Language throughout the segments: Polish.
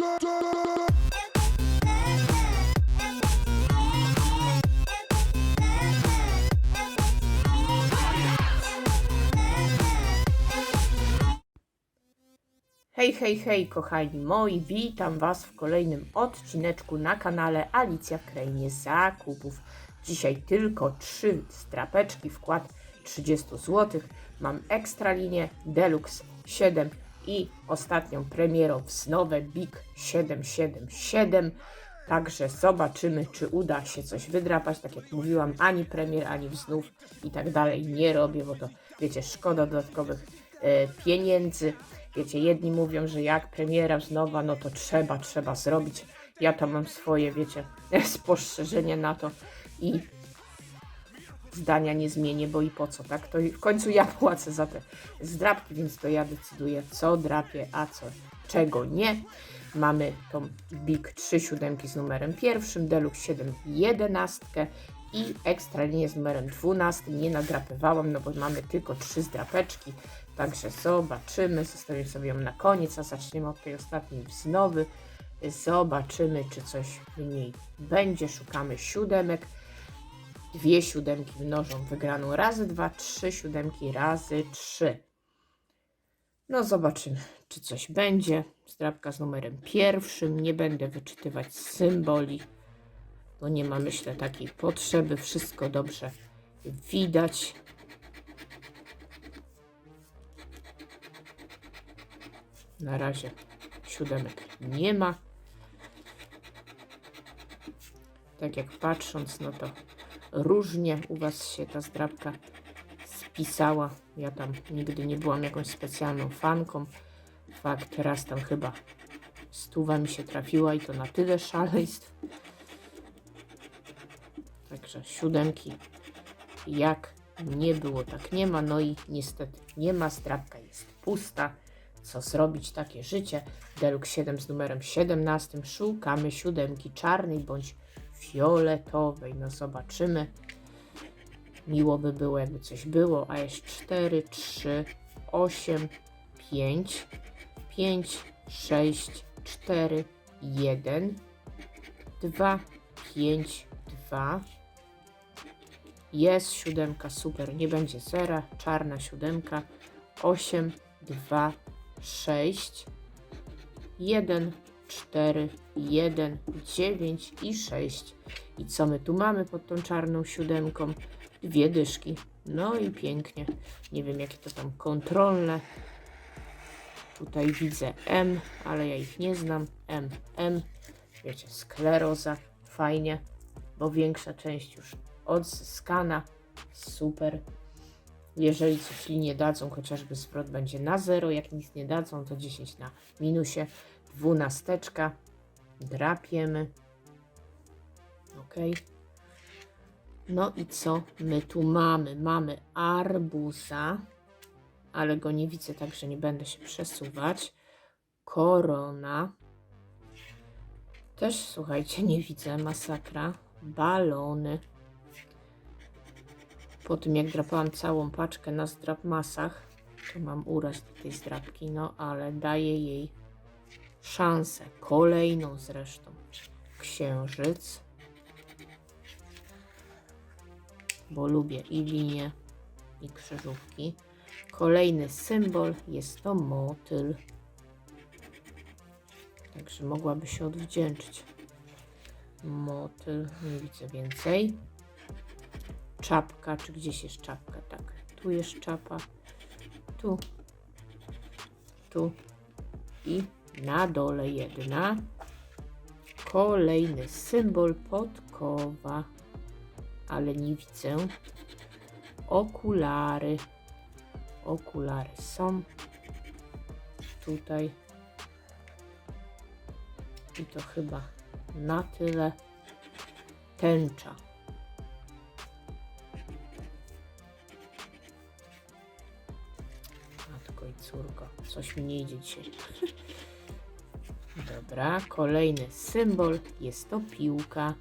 Hej, hej, hej, kochani moi, witam Was w kolejnym odcineczku na kanale Alicja w Krainie Zakupów. Dzisiaj tylko trzy strapeczki, wkład 30 zł. Mam ekstra linię Deluxe 7 i ostatnią premierą wznowe Big 777. Także zobaczymy, czy uda się coś wydrapać. Tak jak mówiłam, ani premier, ani wznów i tak dalej nie robię, bo to wiecie, szkoda dodatkowych e, pieniędzy. Wiecie, jedni mówią, że jak premiera wznowa, no to trzeba, trzeba zrobić. Ja to mam swoje, wiecie, spostrzeżenie na to i zdania nie zmienię, bo i po co, tak? To w końcu ja płacę za te zdrapki, więc to ja decyduję, co drapię, a co, czego nie. Mamy tą Big 3 siódemki z numerem pierwszym, Deluxe 7 11 i ekstra linię z numerem 12. Nie nadrapywałam, no bo mamy tylko trzy zdrapeczki, także zobaczymy. Zostawię sobie ją na koniec, a zaczniemy od tej ostatniej wznowy. Zobaczymy, czy coś w niej będzie. Szukamy siódemek. Dwie siódemki mnożą wygraną razy dwa, trzy siódemki razy trzy. No zobaczymy, czy coś będzie. Zdrabka z numerem pierwszym. Nie będę wyczytywać symboli, bo nie ma myślę takiej potrzeby. Wszystko dobrze widać. Na razie siódemek nie ma. Tak jak patrząc, no to różnie u Was się ta zdrabka spisała. Ja tam nigdy nie byłam jakąś specjalną fanką. Fakt, raz tam chyba stuwa mi się trafiła i to na tyle szaleństw. Także siódemki jak nie było, tak nie ma. No i niestety nie ma, zdrabka jest pusta. Co zrobić takie życie? Deluxe 7 z numerem 17. Szukamy siódemki czarnej bądź fioletowej. No zobaczymy. Miło by było, jakby coś było. A jest 4, 3, 8, 5, 5, 6, 4, 1, 2, 5, 2. Jest siódemka, super, nie będzie zera. Czarna siódemka. 8, 2, 6, 1, 4, 1, 9 i 6. I co my tu mamy pod tą czarną siódemką? Dwie dyszki. No i pięknie. Nie wiem jakie to tam kontrolne. Tutaj widzę M, ale ja ich nie znam. M, M. Wiecie, skleroza. Fajnie, bo większa część już odzyskana. Super. Jeżeli coś linie dadzą, chociażby zwrot będzie na 0, jak nic nie dadzą, to 10 na minusie. Dwunasteczka. Drapiemy. Ok. No i co my tu mamy? Mamy arbuza, ale go nie widzę, także nie będę się przesuwać. Korona. Też słuchajcie, nie widzę, masakra. Balony. Po tym jak drapałam całą paczkę na zdrap masach, to mam uraz do tej zdrapki, no ale daję jej szansę. Kolejną zresztą. Księżyc. Bo lubię i linie, i krzyżówki. Kolejny symbol jest to motyl. Także mogłaby się odwdzięczyć. Motyl, nie widzę więcej. Czapka, czy gdzieś jest czapka? Tak, tu jest czapa. Tu, tu i na dole jedna. Kolejny symbol podkowa, ale nie widzę. Okulary. Okulary są tutaj. I to chyba na tyle. Tęcza. Matko i córko, coś mi nie idzie dzisiaj. Dobra, kolejny symbol jest to piłka.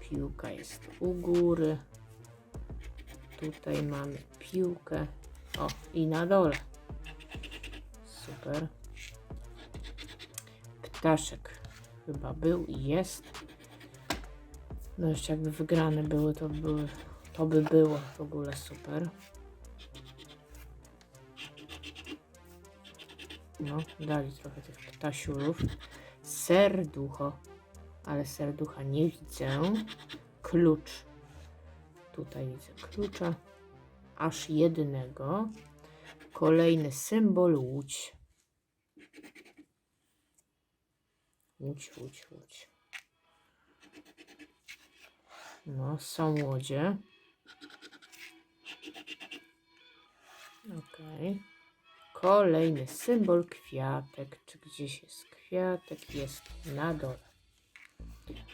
Piłka jest u góry. Tutaj mamy piłkę. O, i na dole. Super. ptaszek chyba był i jest. No jeszcze jakby wygrane były, to były, to by było w ogóle super. No, dali trochę tych ptasiurów. Serducho, ale serducha nie widzę. Klucz. Tutaj widzę klucza. Aż jednego. Kolejny symbol łódź. Łódź, łódź, łódź. No, są łodzie. Okej. Kolejny symbol kwiatek. Czy gdzieś jest kwiatek? Jest na dole.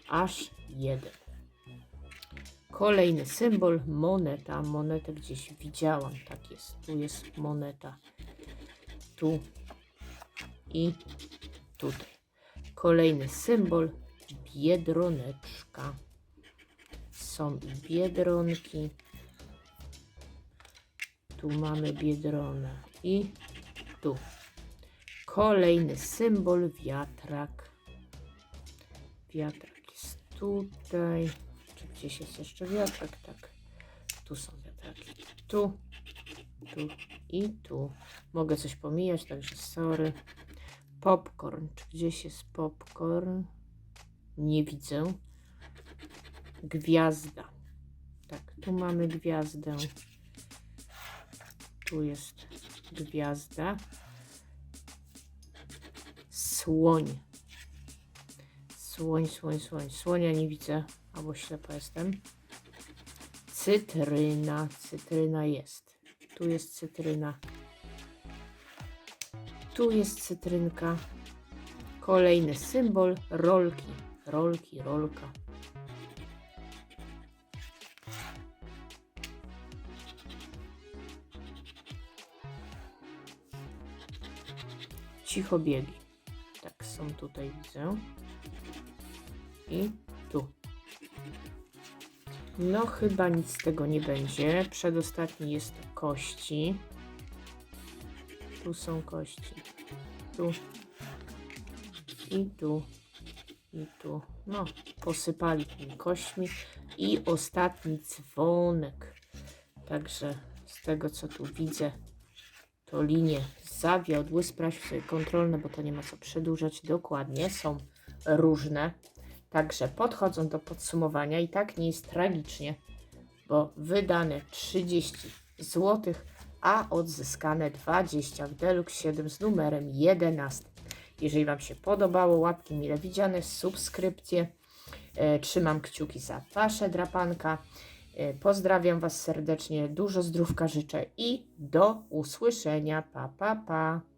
Aż jeden. Kolejny symbol moneta. Monetę gdzieś widziałam. Tak jest. Tu jest moneta. Tu i tutaj. Kolejny symbol biedroneczka. Są biedronki. Tu mamy biedronę i tu. Kolejny symbol wiatrak. Wiatrak jest tutaj. Czy gdzieś jest jeszcze wiatrak? Tak. Tu są wiatraki. Tu, tu i tu. Mogę coś pomijać, także sorry. Popcorn. Czy gdzieś jest popcorn? Nie widzę. Gwiazda. Tak, tu mamy gwiazdę. Tu jest gwiazda. Słoń. Słoń, słoń, słoń. Słonia nie widzę, albo ślepa jestem. Cytryna. Cytryna jest. Tu jest cytryna. Tu jest cytrynka. Kolejny symbol rolki. Rolki, rolka. Cicho biegi. Tak, są tutaj, widzę. I tu. No, chyba nic z tego nie będzie. Przedostatni jest kości. Tu są kości. Tu. I tu. I tu. No, posypali tymi kośćmi. I ostatni dzwonek. Także z tego, co tu widzę, to linie zawiodły. Sprawdź sobie kontrolne, bo to nie ma co przedłużać. Dokładnie, są różne. Także podchodzą do podsumowania i tak nie jest tragicznie, bo wydane 30 zł, a odzyskane 20 w Deluxe 7 z numerem 11. Jeżeli Wam się podobało, łapki mile widziane, subskrypcje. E, trzymam kciuki za Wasze drapanka. E, pozdrawiam Was serdecznie, dużo zdrówka życzę i do usłyszenia. Pa, pa, pa.